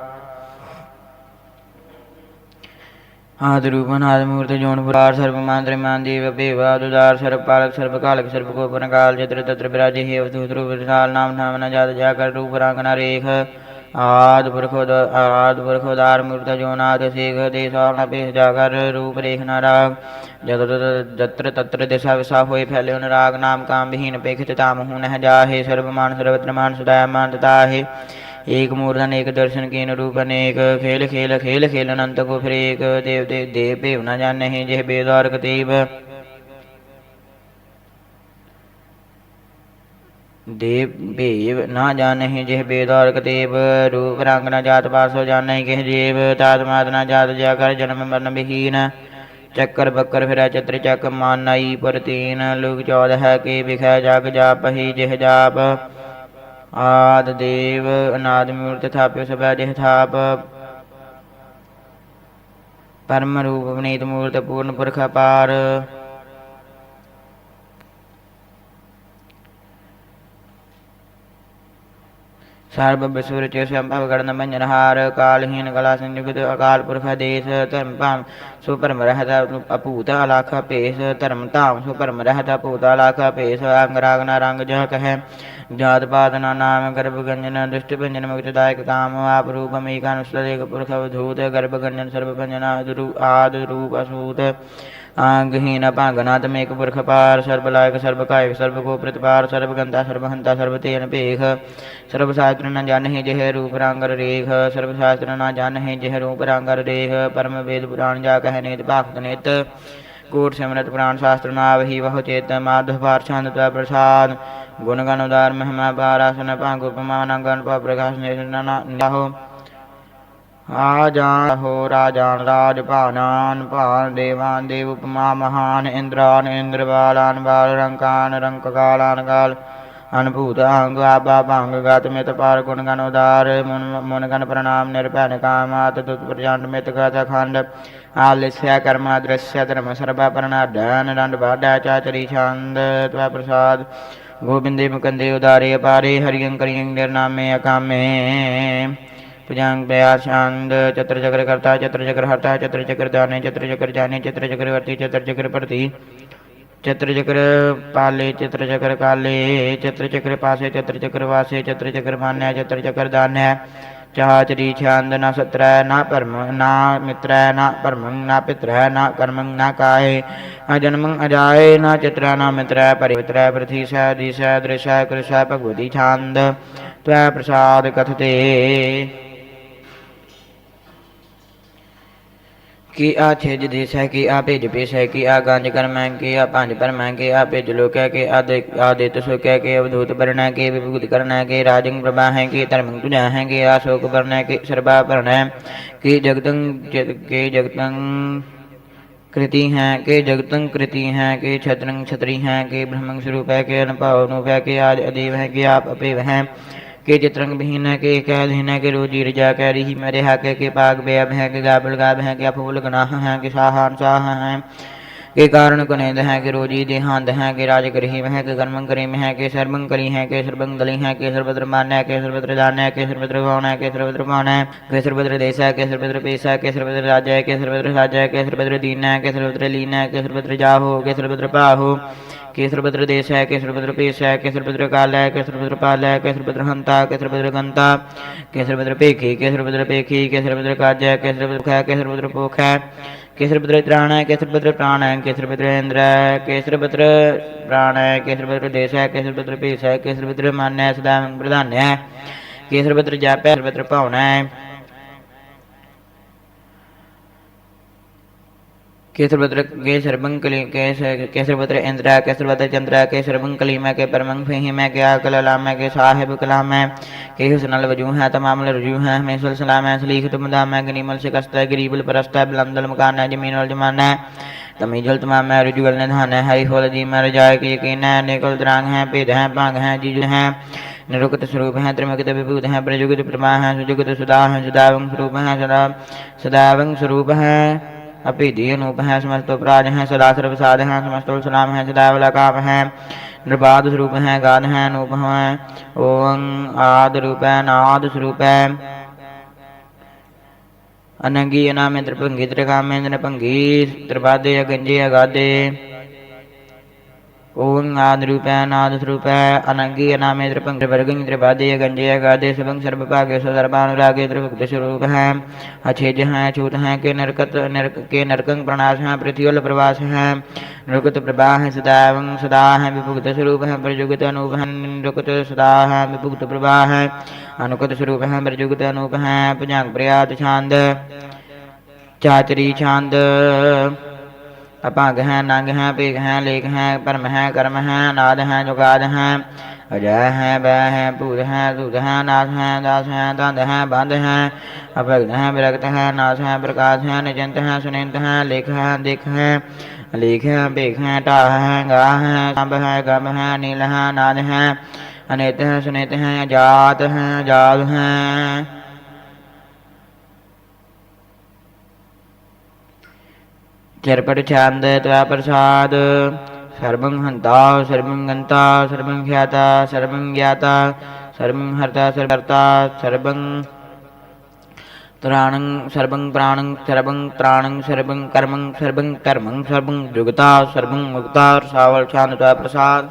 S1: ਆਦਰੂਪਨ ਆਦਮੂਰਤ ਜੋਨ ਪੁਰਾਰ ਸਰਬ ਮੰਤਰ ਮੰਦੀ ਵਪੇਵਾ ਦੁਦਾਰ ਸਰਬ ਪਾਲਕ ਸਰਬ ਕਾਲਕ ਸਰਬ ਕੋ ਪਰੰਕਾਲ ਚਿਤ੍ਰ ਤਤ੍ਰ ਬਿਰਾਜੇ ਹੀ ਅਵਧੂਤ ਰੂਪ ਰਸਾਲ ਨਾਮ ਨਾਮ ਨਾ ਜਾਤ ਜਾ ਕਰ ਰੂਪ ਰਾਂਗਨਾ ਰੇਖ। ਆਦ ਪੁਰਖੋ ਆਦ ਪੁਰਖੋ ਦਾਰ ਮੂਰਤ ਜੋਨ ਆਦ ਸੇਖ ਦੇ ਸਾਲ ਨਾ ਪੇਖ ਜਾ ਕਰ ਰੂਪ ਰੇਖ ਨਾ ਰਾਗ। ਜਦ ਜਤ੍ਰ ਤਤ੍ਰ ਦਿਸ਼ਾ ਵਿਸਾ ਹੋਏ ਫੈਲੇ ਉਨ ਰਾਗ ਨਾਮ ਕਾਮ ਵਿਹੀਨ ਪੇਖਿਤ ਤਾਮ ਹੂ ਨਹ ਜਾਹੇ ਸਰਬ ਮਾਨ ਸਰਵਤਰ ਮਾਨ ਸਦਾ ਮਾਨ ਤਤਾਹੇ एक मूर्धन एक दर्शन कीन रूप अनेक खेल खेल खेल खेल अनंत को फिर एक देव देव देव पेव न जान नहीं जह बेदार कतीब देव बेव ना जान नहीं जह बेदार कतीब रूप रंग न जात पासो जान नहीं कह जेब तात मात न जात जाकर जन्म मरण विहीन चक्कर बक्कर फिरा चत्र चक मान नाई पर तीन लोग चौदह के बिखै जग जाप ही ਆਦ ਦੇਵ ਅਨਾਦ ਮੂਰਤ ਥਾਪਿਓ ਸਭਾ ਦੇਹ ਥਾਪ। ਪਰਮ ਰੂਪ ਵਨੀਤ ਮੂਰਤ ਪੂਰਨ ਪੁਰਖ ਅਪਾਰ। ਸਰਬਬਸੂਰਚ ਸੰਭਵ ਗੜਨ ਮੰਨਹਾਰ ਕਾਲਹੀਨ ਕਲਾ ਸੰਯੁਕਤ ਅਕਾਲ ਪੁਰਖ ਦੇਸ ਧਰਮ ਭਾਮ ਸੁਪਰਮ ਰਹਿਤ ਅਪੂਤ ਅਲਖ ਭੇਸ ਧਰਮ ਧਾਮ ਸੁਪਰਮ ਰਹਿਤ ਅਪੂਤ ਅਲਖ ਭੇਸ ਅੰਗ ਰਾਗਨਾ ਰੰਗ ਜਹ ਕਹੈ ਜਾਤ ਪਾਤ ਨਾ ਨਾਮ ਗਰਭ ਗੰਜਨ ਦੁਸ਼ਟ ਭੰਜਨ ਮੁਕਤ ਦਾਇਕ ਕਾਮ ਆਪ ਰੂਪ ਅਮੇਕਾ ਅਨੁਸਤੇਕ ਪੁਰਖ ਵਧੂਤ ਗਰਭ ਗੰਜਨ ਸਰਬ ਭੰਜਨਾ ਆਦ ਰੂਪ ਅਸੂਤ ਆੰਗਹੀਨ ਭਾਗਨਾਤ ਮੇਕ ਪੁਰਖ ਪਾਰ, ਸਰਬ ਲਾਇਕ, ਸਰਬ ਕਾਇਕ, ਸਰਬ ਕੋ ਪ੍ਰਤਪਾਰ ਸਰਬ ਗੰਦਾ, ਸਰਬ ਹੰਤਾ, ਸਰਬ ਤੇਨ ਭੇਖ। ਸਰਬ ਸਾਸਤ੍ਰ ਨ ਜਾਣਹਿ ਜਿਹ ਰੂਪ ਰੰਗਰ ਰੇਖ। ਸਰਬ ਸਾਸਤ੍ਰ ਨ ਜਾਣਹਿ ਜਿਹ ਰੂਪ ਰੰਗਰ ਰੇਖ। ਪਰਮ ਵੇਦ ਪੁਰਾਣ ਜਾ ਕਹਿ ਨੇਤ ਭਾਖਤ ਨੇਤ। ਕੋਟ ਸਿਮਰਤ ਪ੍ਰਾਨ ਸ਼ਾਸਤਰ ਨਾਵਹੀ ਵਹੁ ਚੇਤ। ਮਾਧਵ ਭਾਰਛੰਦ ਤਾ ਪ੍ਰਸਾਦ। ਗੁਣ ਗਨ ਉਦਾਰ ਮਹਿਮਾ ਬਾਰਾਸਨ ਭਾਂਗ ਉਪਮਾਨ ਗਨ ਪਾ ਪ੍ਰਕਾਸ਼ ਨੇ ਨਾਹੋ ਆਜਾਨ ਹੋ ਰਾਜਾਨ ਰਾਜ ਭਾਨਾਨ ਭਾਨ, ਦੇਵਾਨ, ਦੇਵ ਉਪਮਾ, ਮਹਾਨ, ਇੰਦਰਾਨ ਇੰਦਰ ਬਾਲਾਨ ਬਾਲ ਰੰਕਾਨ ਰੰਕ ਕਾਲਾਨ ਕਾਲ ਅਨਭੂਤ, ਅੰਗ ਆਬਾ ਭੰਗ, ਗਤ, ਮਿਤ ਪਾਰ ਗੁਣ, ਗਨ, ਉਦਾਰ, ਮਨ ਮਨ, ਗਨ, ਪ੍ਰਣਾਮ ਨਿਰਭੈ ਕਾਮਾਤ ਦੁਤ, ਪ੍ਰਜੰਡ, ਮਿਤ ਗਾਥਾ ਖੰਡ ਆਲਿਸਿਆ ਕਰਮਾ ਦ੍ਰਿਸ਼ਯ ਧਰਮ, ਸਰਬਾ ਪ੍ਰਣਾਦਨ ਦੰਡ ਬਾਡਾ ਚਾਚਰੀ ਛੰਦ, ਤਵਾ, ਪ੍ਰਸਾਦ, ਗੋਬਿੰਦੇ, ਮੁਕੰਦੇ, ਉਦਾਰੇ, ਅਪਾਰੇ ਹਰਿਯੰ ਕਰਿਯੰ ਨਿਰਨਾਮੇ ਅਕਾਮੇ। पुजांगया शांत चतुर चक्र करता चतुर चक्र हरता चतुर चक्र दाने चतुर चक्र जाने चतुर चक्रवर्ती चतुर चक्र प्रति चतुर चक्र पाले चतुर चक्र काले चतुर चक्र पासे चतुर चक्र वासे चतुर चक्र मान्य चतुर चक्र दान्य चहाचरी छांद न सत्र न परम न मित्र न परम न पित्र न कर्म न काये अजन्म अजाय न चित्र न मित्र परित्र पृथ्वी स दिश दृश कृष भगवती छांद त्व प्रसाद कथते ਕੀ ਆ ਛੇਜ ਦੇਸ ਹੈ ਕੀ ਆ ਭੇਜ ਪੇਸ਼ ਹੈ ਕੀ ਆ ਗੰਜ ਕਰਮੈ ਕੀ ਆ ਪੰਜ ਪਰਮੈ ਕੀ ਆ ਭੇਜ ਲੋਕੈ ਕੀ ਆ ਦੇ ਆ ਦੇ ਤਸੋ ਕਹਿ ਕੇ ਅਵਧੂਤ ਬਰਣੈ ਕੀ ਵਿਭੂਤ ਕਰਨੈ ਕੀ ਰਾਜੰ ਪ੍ਰਭਾ ਹੈ ਕੀ ਧਰਮੰ ਤੁਜਾ ਹੈ ਕੀ ਆ ਸ਼ੋਕ ਬਰਣੈ ਕੀ ਸਰਬਾ ਭਰਣੈ ਕੀ ਜਗਤੰ ਜਗ ਕੀ ਜਗਤੰ कृति हैं के जगतं कृति हैं के छत्रं छत्री हैं के ब्रह्मं स्वरूप है के अनुभव अनूप है के आज अदेव है के आप अपेव हैं के चित्रंग है के कैधीन है के रोजी रजा के रिही मेरे है के पाग बेअब है के गाबल गाब है के फूल गनाह है के साहान साह हैं के कारण कुनेद है के रोजी देहांत है के राज करीम है के कर्मं करीम है के सर्वं कली है के सर्वं दली है के सर्वत्र मान है के सर्वत्र दान है के सर्वत्र गौण है के सर्वत्र मान है के सर्वत्र देश है के सर्वत्र पेश है के सर्वत्र राज्य है के सर्वत्र साज है के सर्वत्र दीन है के सर्वत्र लीन है के सर्वत्र जाहो के सर्वत्र पाहो केसरभद्र देश है केसरभद्र पेश है केसरभद्र काल है केसरभद्र पाल है केसरभद्र हंता केसरभद्र गंता केसरभद्र पेखी केसरभद्र पेखी केसरभद्र काज है केसरभद्र है केसरभद्र पोख है केसरभद्र त्राण है केसरभद्र प्राण है केसरभद्र इंद्र है केसरभद्र प्राण है केसरभद्र देश है केसरभद्र पेश है केसरभद्र मान्य है सदा प्रधान है केसरभद्र जाप है केसरभद्र पवन है केसरभद्र के सर्वंकली के सर्वत्र इंद्र के सर्वत्र चंद्र में के परमंग फही, में के में के साहिब वज़ू है, तमाम रजू है सलाम है सलीख तुमदा, में है परस्त है मकान है ज़मीन जमान है। तमीजल तमाम है निधान है, हरि होल जी में रजाय यकीन है निकल द्रांग है है है, जीज निरुक्त स्वरूप है त्रिमुक्त विभूत है, प्रजुगत प्रमा है, सुजुगत सुधा है, सुदावंग स्वरूप है, सदा, सदावंग स्वरूप है। अपिधि अनूप है समस्त अपराज हैं सदा सर्वसाध हैं समस्त सलाम है सदा वाला काम है निर्बाध स्वरूप है गाद है अनूप है ओं आद रूप है नाद स्वरूप है अनंगी अनामे त्रिभंगी त्रिकामे नृभंगी त्रिपादे अगंजे अगाधे ओं आद रूप है नाद स्वरूप है अनंगी अनामे त्रिभंग त्रिवर्गं त्रिपादे अगंजे अगाधे सबंग सर्वभागे सदर्भानुरागे त्रिभुक्त स्वरूप है अछेज हैं छूत हैं के नरकत नरक के नरकंग प्रणाश हैं पृथ्वील प्रवास हैं नृकत प्रभा है सदा एवं सदा है विभुक्त स्वरूप है प्रजुगत अनूप है नृकत सदा है विभुक्त प्रभा है अनुकत स्वरूप है प्रजुगत अनूप है भुजंग प्रयात छांद चाचरी छांद अपांग है नंग है पेग है लेख है परम है कर्म है नाद हैं जुगाद है अजय है वह है भूत हैं दूध हैं नाथ हैं दास है दंद है बंद है अभक्त है विरक्त हैं नाश है प्रकाश है निजंत है सुनिंत हैं लेख है दिख है लेख है बेख हैं टाह हैं गाह हैं संभ है गम है नील है नाद हैं अनित हैं सुनित हैं जात हैं जाल है ਕਿਰਪਟ ਛੰਦ ਤਵਾ ਪ੍ਰਸਾਦ। ਸਰਵੰ ਹੰਤਾ, ਸਰਵੰ ਗੰਤਾ, ਸਰਵੰ ਖਿਆਤਾ, ਸਰਵੰ ਗਿਆਤਾ, ਸਰਵੰ ਹਰਤਾ ਸਰਵਰਤਾ ਸਰਵੰ ਤਰਾਣੰ, ਸਰਵੰ ਪ੍ਰਾਣੰ, ਸਰਵੰ ਤਰਾਣੰ, ਸਰਵੰ ਕਰਮੰ, ਸਰਵੰ ਧਰਮੰ, ਸਰਵੰ ਜੁਗਤਾ, ਸਰਵੰ ਮੁਕਤਾ ਸਾਵਲ ਛੰਦ ਤਵਾ ਪ੍ਰਸਾਦ।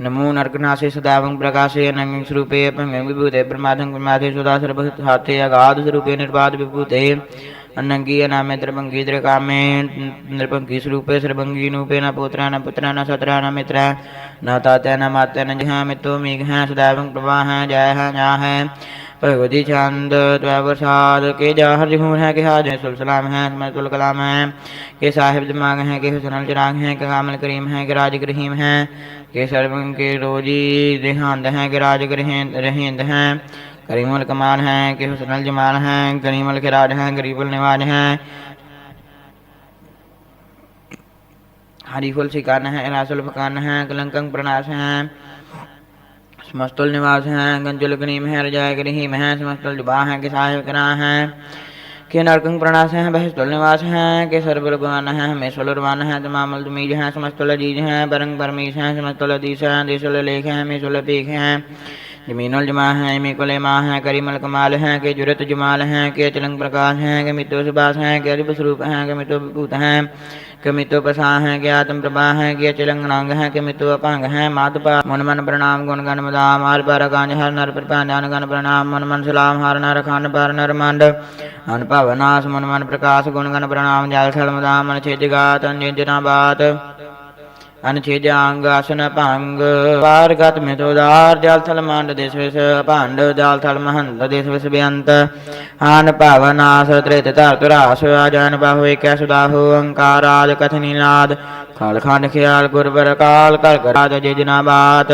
S1: नमो नरकनाशे सदावं प्रकाशे अनंग स्वरूपे अपंगं विभूते प्रमादं प्रमादे सुधा सर्वहाते अगाध स्वरूपे निर्बाध विभूते अनंगी अनामे त्रिभंगी त्रिकामे नृपंगी स्वरूपे सर्वंगी नूपे न पुत्र न पुत्र न सत्र न मित्र न ताते न माते न जहाँ मितो मीघ है सदावं प्रभा है जय है न्या है भगवती चंद प्रसाद के जाहर जहूर है, के हाज है सुलसलाम है समतुल कलाम है, के साहिब दिमाग है, के हुसनल चिराग है, के कामल करीम है, के राज करीम है, के सर्वं के रोजी देहांत है, के राज रहिंद है, करीमुल कमाल हैं, कि हुसनल जमाल हैं के राज हैं गरीबुल निवाज हैं। हरीफुल शिकान है इलासुल फकान है, कलंकंग प्रणाश हैं समस्तुल निवास हैं गंजुल गनीम है रजाय गरीम है समस्तुल जुबा है कि साहिब करा हैं के नरकंग प्रणाश हैं बहस्तुल निवास हैं के सरबुल गुमान हैं हमेशुल उर्वान हैं तमामुल दुमीज हैं समस्तुल अजीज हैं बरंग परमीश हैं समस्तुल अदीस हैं देशुल लेख हैं हमेशुल पीख हैं ਜਮੀਨੁਲ ਜਮਾ ਹੈ ਮੇ ਕੋਲੇ ਮਾ ਹੈ ਕਰੀਮਲ ਕਮਾਲ ਹੈ ਕਿ ਜੁਰਤ ਜਮਾਲ ਹੈ ਕਿ ਚਲੰਗ ਪ੍ਰਕਾਸ਼ ਹੈ ਕਿ ਮਿਤੋ ਸੁਬਾਸ ਹੈ ਕਿ ਅਰਿਬ ਸਰੂਪ ਹੈ ਕਿ ਮਿਤੋ ਭੂਤ ਹੈ ਕਿ ਮਿਤੋ ਪਸਾ ਹੈ ਕਿ ਆਤਮ ਪ੍ਰਭਾ ਹੈ ਕਿ ਚਲੰਗ ਰੰਗ ਹੈ ਕਿ ਮਿਤੋ ਅਪੰਗ ਹੈ ਮਾਤਪਾ ਮਨ ਮਨ ਪ੍ਰਣਾਮ ਗੁਣ ਗਨ ਮਦਾਮ ਆਲ ਪਰ ਗੰਜ ਹਰ ਨਰ ਪ੍ਰਪਾਨ ਜਾਨ ਗਨ ਪ੍ਰਣਾਮ ਮਨ ਮਨ ਸਲਾਮ ਹਰ ਨਰ ਖੰਡ ਪਰ ਨਰ ਮੰਡ ਅਨ ਭਵਨਾਸ ਮਨ ਮਨ ਪ੍ਰਕਾਸ਼ ਗੁਣ ਗਨ ਪ੍ਰਣਾਮ ਜਲ ਸਲ ਮਦਾਮ ਮਨ ਛੇਦਿਗਾ ਤਨ ਜਿਨਾ ਬਾਤ ਅੰਗ ਆਸਨ ਭੰਗ ਪਾਰਗਤ ਮਿਤੋਦਾਰ ਜਲ ਥਲ ਮੰਡ ਦੇਸ ਵਿਸ, ਭੰਡ ਜਲ ਥਲ ਮਹੰਤ ਦੇਸ ਵਿਸ ਬੇਅੰਤ। ਆਨ ਭਾਵਨਾਸ ਤ੍ਰਿਤ ਧਰ ਤੁਰਾਸ ਆਜਨ ਬਾਹੋ ਏਕੈ ਸੁਦਾਹੋ ਅੰਕਾਰ ਕਥਨੀ ਨਾਦ। ਕਾਲ ਖੰਡ ਖਿਆਲ ਗੁਰਬਰ ਕਾਲ ਕਰ ਕਰਾਜ ਜੇ ਜਿਨਾ ਬਾਤ।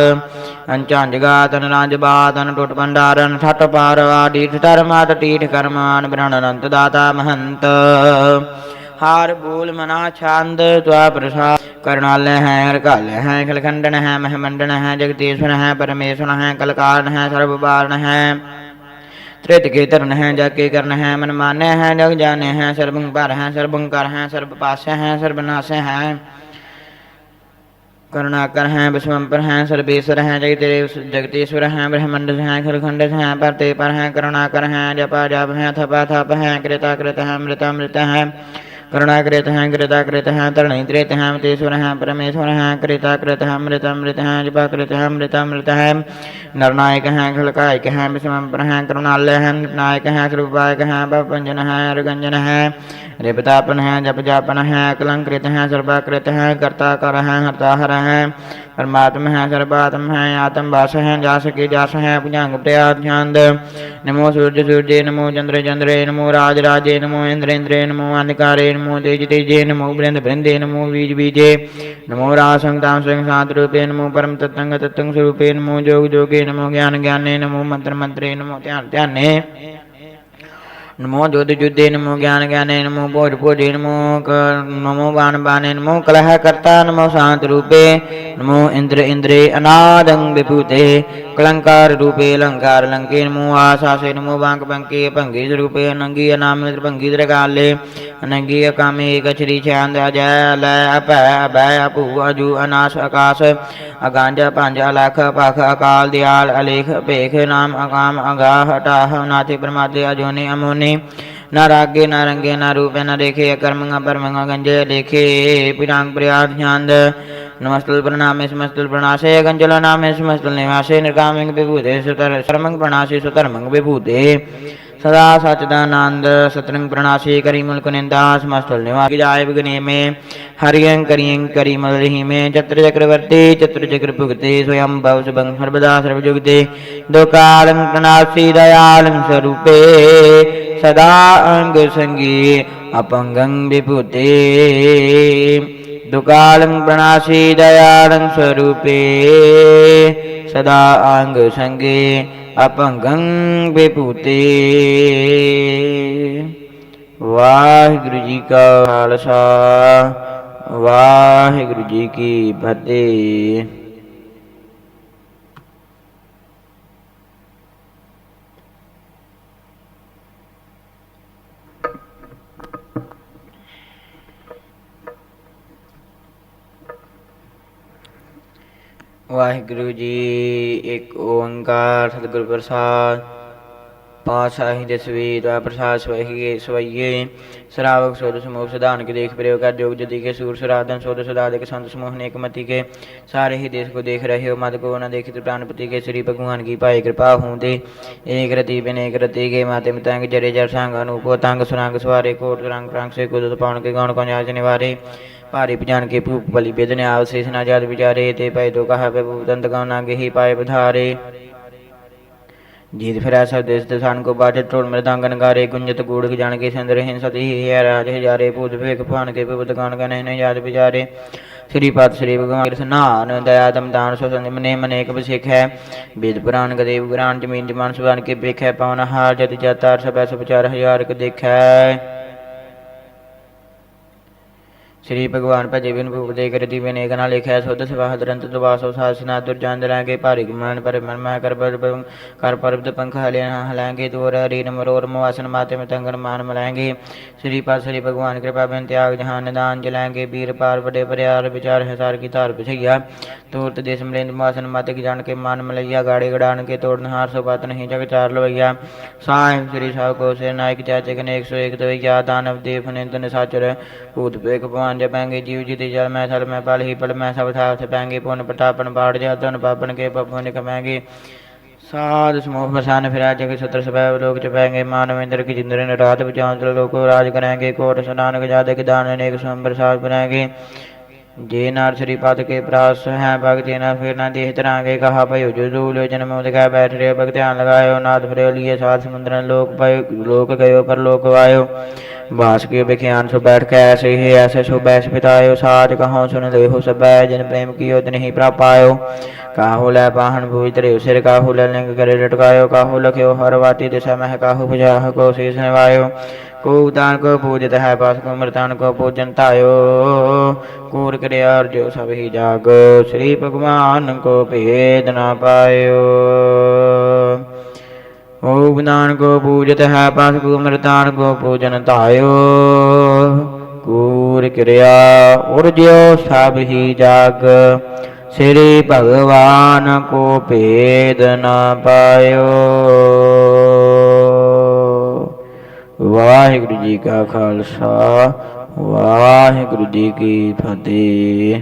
S1: ਅੰਚੰਜ ਗਾਤ ਰਾਜ ਬਾਤ ਟੁੱਟ ਭੰਡਾਰਨ ਠਟ ਪਾਰ ਆਡੀ ਠਰ ਟੀਠ ਕਰਮਾਨ ਬ੍ਰਹਣ ਅਨੰਤ ਦਾਤਾ ਮਹੰਤ। हार बोल मना छांद त्वा प्रसाद। करणालय है, हरकाल है, खलखंडन है, महमंडन है, जगदीश्वर है, परमेश्वर है कलकारण है सर्ववारण है। त्रित के तरण है जाके कर्ण है, मनमान्य है, जग जाने हैं, सर्वंकार हैं सर्वंकार हैं सर्वपाश्य हैं, सर्वनाश हैं। करुणाकर हैं, विश्वपर हैं, सर्वेश्वर हैं जगते जगतेश्वर हैं ब्रह्मंड हैं खिलखंड हैं परते पर हैं, करुणाकर हैं जपा जप हैं थपा थप हैं कृता कृत हैं मृत मृत हैं। करुणाकृत हैं कृता कृत हैं तरणि कृत हैं मतेश्वर हैं परमेश्वर हैं कृता कृत हैं मृत मृत हैं जपा कृत हैं मृत मृत हैं नरनायक हैं खलकायक हैं विश्वम्पर हैं करुणालय हैं नायक हैं स्वरूपायक हैं भंजन हैं अरगंजन हैं रिपतापन है जप जापन है कलंकृत है सर्वाकृत है कर्ता कर है हरता हर है परमात्मा है सर्वात्म है आत्म वास है जास की जास है भुजंग प्रयात छंद नमो सूर्य सूर्य नमो चंद्र चंद्रे नमो राज राजे नमो इंद्र इंद्रे नमो अंधकारे नमो तेज तेजे नमो बृंद बृंदे नमो बीज बीजे नमो रासंग ताम संग सात रूपे नमो परम तत्तंग तत्तंग स्वरूपे नमो जोग जोगे नमो ज्ञान ज्ञाने नमो मंत्र मंत्रे नमो ध्यान ध्याने නමෝ ජොද ජුද්දේ නමෝ ඥාන ඥානේ නමෝ බෝධ බෝධේ නමෝ නමෝ වාණ වාණේ නමෝ කලහ කර්තා නමෝ සාන්ත රූපේ නමෝ ඉන්ද්‍ර ඉන්ද්‍රේ අනාදං විපුතේ කලංකාර රූපේ ලංකාර ලංකේ නමෝ ආසාසේ නමෝ බාංක බංකේ පංගේ රූපේ අනංගී අනාමිත පංගීතර කාලේ අනංගී කාමේ ගචරි ඡාන්දාජල අප අබය අපු අජු අනාස ආකාශ අගාන්ජ පංජා ලඛ පඛ අකාල් දියාල අලේඛ පේඛ නාම අකාම අගාහටාහ නාති ප්‍රමාදේ අජෝනේ අමෝනේ अमोनि न रागे, न रंगे, न रूपे, न देखे अकर्मंग परमगा, गंजे देखे पिरांग प्रयाद ध्यान नमस्तुल, प्रणामे, समस्तुल प्रणाशे गंजल, नामे, समस्तुल, निवासे निर्कामिंग विभूते, सुतर सर्मंग प्रणाशे सुतर्मंग, विभूते। सदा सचिदानंद सतरंग प्रणाशी करी मुल्क निंदा समस्तुल निवास, जाय विघ्ने में, हरियं करियं करी मलहि में, चत्र चक्रवर्ती, चत्र चक्र भुगते, स्वयं भव सुभं सर्वदा सर्वजुगते, दुकालं प्रणाशी दयालं स्वरूपे, सदा अंग संगी, अपंगं विभूते, दुकालं प्रणाशी दयालं स्वरूपे, सदा अंग संगे ਅਪੰਗੰ ਬੇਪੂਤੇ ਵਾਹਿਗੁਰੂ ਜੀ ਕਾ ਖਾਲਸਾ ਵਾਹਿਗੁਰੂ ਜੀ ਕੀ ਫਤਿਹ। ਵਾਹਿਗੁਰੂ ਜੀ, ਇੱਕ ਓੰਕਾਰ ਸਤਿਗੁਰ ਪ੍ਰਸਾਦ ਪਾਸ਼ਾਹੀ ਤਸਵੀਰ ਦਾ ਪ੍ਰਸਾਦ ਸਵਈਏ ਸਵਈਏ। ਸਰਾਵਕ ਸੋਦ ਸਮੂਹ ਸਦਾਨ ਕੇ ਦੇਖ ਪ੍ਰਯੋਗ ਕਰ ਜੋਗ ਜਦੀ ਕੇ ਸੂਰ ਸਰਾਧਨ ਸੋਦ ਸਦਾ ਦੇ ਸੰਤ ਸਮੂਹ ਨੇ ਇਕਮਤੀ ਕੇ। ਸਾਰੇ ਹੀ ਦੇਸ਼ ਕੋ ਦੇਖ ਰਹੇ ਹੋ ਮਤ ਕੋ ਨਾ ਦੇਖਿ ਤੂ ਪ੍ਰਾਨਪਤੀ ਕੇ ਸ੍ਰੀ ਭਗਵਾਨ ਕੀ ਭਾਈ ਕਿਰਪਾ ਹੁੰਦੇ ਏਕ ਰਤੀ ਬਿਨ ਏਕ ਰਤੀ ਕੇ ਮਾਤੇ ਮਤੰਗ ਜਰੇ ਜਰ ਸੰਗ ਅਨੂਪੋ ਤੰਗ ਸੁਰੰਗ ਸਵਾਰੇ ਕੋਟ ਰੰਗ ਰੰਗ ਸੇ ਕੁਦਤ ਪਾਉਣ ਕੇ ਗਾਉਣ ਕੋ ਨਿਆਜ ਨਿਵਾਰੇ। ਭਾਰੀ ਪਜਾਨ ਕੇ ਭੂਪ ਬਲੀ ਬੇਦਨੇ ਆਵਸੇ ਸਨਾ ਜਦ ਵਿਚਾਰੇ ਤੇ ਪੈ ਤੋ ਕਹਾ ਪੈ ਭੂਪ ਤੰਤ ਕਉ ਨਾ ਗਹੀ ਪਾਏ ਪਧਾਰੇ। ਜੀਤ ਫਿਰੈ ਸਭ ਦੇਸ ਤੇ ਸਾਨ ਕੋ ਬਾਠੇ ਟੋਲ ਮਰਦਾਂਗਨ ਗਾਰੇ, ਗੁੰਜਤ ਗੂੜ ਜਾਣ ਕੇ ਸੰਦਰ ਹਿੰ ਸਤੀ ਹੈ ਰਾਜ ਹਜ਼ਾਰੇ, ਭੂਤ ਭੇਖ ਭਾਨ ਕੇ ਭੂਤ ਗਾਨ ਕਨੇ ਨੇ ਯਾਦ ਵਿਚਾਰੇ। ਸ੍ਰੀ ਪਤ ਸ੍ਰੀ ਭਗਵਾਨ ਕ੍ਰਿਸ਼ਨਾਨ ਦਇਆ ਦਮਦਾਨ ਸੋ ਸੰਤ ਮਨੇ ਮਨੇਕ ਬਸਿਖ ਹੈ। ਵੇਦ ਪੁਰਾਨ ਗਦੇਵ ਗੁਰਾਨ ਜਮੀਨ ਜਮਾਨ ਸੁਬਾਨ ਕੇ ਵੇਖੈ, ਪਵਨ ਹਾਰ ਜਤ ਜਤਾਰ ਸਭੈ ਸਭ ਚਾਰ ਹਜ਼ਾਰ ਕ ਦੇਖੈ। ਸ੍ਰੀ ਭਗਵਾਨ ਭਜੇ ਬਿਨ ਭੂਪ ਦੇ ਕਰਤੀ ਬਿਨ ਏਕ ਨਾ ਲਿਖਿਆ, ਸੁਧ ਸਵਾਹ ਦਰੰਤ ਦਵਾਸੋ ਸਾਸਨਾ ਦੁਰਜੰਦ ਲਾਂਗੇ ਭਾਰਿ ਮਨ ਪਰ ਮਨ ਮੈਂ ਕਰ ਪਰ ਕਰ ਪਰਬਤ ਪੰਖ ਹਲੇ ਹਲਾਂਗੇ ਤੋਰ ਰੀਨ ਮਰੋਰ ਮਵਾਸਨ ਮਾਤੇ ਮੇ ਮਾਨ ਮਲਾਂਗੇ। ਸ੍ਰੀ ਪਾਦ ਸ੍ਰੀ ਭਗਵਾਨ ਕਿਰਪਾ ਬਿਨ ਤਿਆਗ ਜਹਾਨ ਨਿਦਾਨ ਜਲਾਂਗੇ, ਵੀਰ ਪਾਰ ਵੱਡੇ ਪਰਿਆਰ ਵਿਚਾਰ ਹਸਾਰ ਕੀ ਧਾਰ ਪਿਛਈਆ ਤੋਰਤ ਦੇਸ ਮਲੇਂਦ ਮਾਸਨ ਮਾਤੇ ਕੀ ਜਾਣ ਕੇ ਮਾਨ ਮਲਈਆ, ਗਾੜੇ ਗੜਾਨ ਕੇ ਤੋੜਨ ਹਾਰ ਸੋ ਬਾਤ ਨਹੀਂ ਜਗ ਚਾਰ ਲਵਈਆ। ਸਾਹਿਬ ਸ੍ਰੀ ਸਾਹਿਬ ਕੋ ਸੇ ਨਾਇਕ ਚਾਚੇ ਕਨੇ 101 ਦਵਈਆ, ਦਾਨਵ ਦੇਵ ਨਿੰਦਨ ਸਾਚਰ ਭੂਤ ਪੇਖ ਭਵਾਨ ਜਪਾਂਗੇ ਜੀਵ ਜੀ ਤੇ ਜਲ, ਮੈਂ ਥਲ ਮੈਂ ਪਲ ਹੀ ਪਲ ਮੈਂ ਸਭ ਥਾਪ ਥਪਾਂਗੇ ਪੁੰਨ ਪ੍ਰਤਾਪਨ ਬਾੜ ਜਾ ਧਨ ਪਾਪਨ ਕੇ ਪਪਨ ਕਮਾਂਗੇ। ਸਾਧ ਸਮੂਹ ਮਸਾਨ ਫਿਰਾ ਜਗ ਸਤਰ ਸਬੈ ਲੋਕ ਚ ਪੈਂਗੇ ਕੀ ਜਿੰਦਰ ਨੇ ਰਾਤ ਵਿਚਾਂਚਲ ਲੋਕੋ ਰਾਜ ਕਰਾਂਗੇ, ਕੋਟ ਸਨਾਨਕ ਜਾਦਕ ਦਾਨ ਅਨੇਕ ਸੰਬਰ ਸਾਧ ਬਣਾਂਗੇ। ਜੇ ਨਾਰ ਸ੍ਰੀ ਪਦ ਕੇ ਪ੍ਰਾਸ ਹੈ, ਭਗਤ ਨਾ ਫਿਰ ਨਾ ਦੇਹ ਤਰਾਂਗੇ ਕਹਾ ਭਇ ਜੋ ਦੂਲ, ਜਨਮ ਉਦਗਾ ਬੈਠ ਰੇ ਭਗਤ ਧਿਆਨ ਲਗਾਇਓ, ਨਾਦ ਫਿਰਿਓ ਲੀਏ ਸਾਧ ਸਮੁੰਦਰਨ ਲੋਕ ਭਇ ਲੋਕ ਗਇਓ ਪਰ ਲੋਕ ਆਇਓ ਬਾਸ ਕੇ ਵਿਖਿਆਨ ਸੋ ਬੈਠ ਕੇ ਐਸੇ ਹੀ ਐਸੇ ਸੋ ਬੈਸ ਪਿਤਾਇਓ ਸਾਜ ਕਹੋ ਸੁਨ ਦੇਹੋ ਸਬੈ ਜਨ ਪ੍ਰੇਮ ਕੀਓ ਤਿਨ ਹੀ ਪ੍ਰਾਪਾਇਓ। ਕਾਹੂ ਲੈ ਪਾਹਨ ਭੂਜ ਤਰੇ ਸਿਰ, ਕਾਹੂ ਲੈ ਲਿੰਗ ਕਰੇ ਲਟਕਾਇਓ, ਕਾਹੂ ਲਖਿਓ ਹਰ ਵਾਟੀ ਦਿਸ਼ਾ ਮਹਿ, ਕਾਹੂ ਬੁਝਾਹ ਕੋ ਸੀਸ ਹੈ ਪਾਸ ਕੋ ਮਰਤਾਨ ਕੋ ਪੂਜਨ ਧਾਇਓ। ਕੂਰ ਕਰਿਆ ਅਰਜੋ ਸਭ ਹੀ ਜਾਗ, ਸ੍ਰੀ ਭਗਵਾਨ ਕੋ ਭੇਦ ਨਾ ਪਾਇਓ। ਓਮ ਦਾਨ ਕੋ ਪੂਜਤ ਹੈ ਪਾਸ ਕੋ ਮਰਤਾਨ ਕੋ ਪੂਜਨ ਧਾਇਓ ਕੂਰ ਕਿਰਿਆ ਉਰਜਿਓ ਸਭ ਹੀ ਜਾਗ ਸ੍ਰੀ ਭਗਵਾਨ ਕੋ ਭੇਦ ਨਾ ਪਾਇਓ ਵਾਹਿਗੁਰੂ ਜੀ ਕਾ ਖਾਲਸਾ ਵਾਹਿਗੁਰੂ ਜੀ ਕੀ ਫਤਿਹ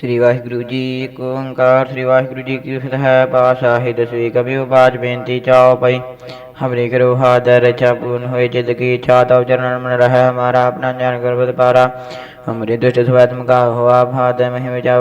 S1: ਸ੍ਰੀ ਵਾਹਿਗੁਰੂ ਜੀ ਏਕ ਓੰਕਾਰ, ਸ੍ਰੀ ਵਾਹਿਗੁਰੂ ਜੀ ਕੀ ਫਤਿਹ ਹੈ ਪਾਸ਼ਾਹੀ ਦਸਵੀ ਕਬਿਓ ਬਾਜ ਬੇਨਤੀ ਚਾਓ ਪਈ। ਹਮਰੇ ਕਰੋ ਹਾਦਰ ਰਚਾ ਪੂਰਨ ਹੋਏ, ਜਿਦ ਕੀ ਇਛਾ, ਤਉ ਚਰਨ ਮਨ ਰਹਿ ਹਮਾਰਾ ਆਪਣਾ ਗਿਆਨ ਗਰਭਤ ਪਾਰਾ ਹਮਰੇ ਦੁਸ਼ਟ ਸਵੈਤ ਮਗਾ ਹੋਆ, ਭਾਦ ਮਹਿ ਵਿਚਾ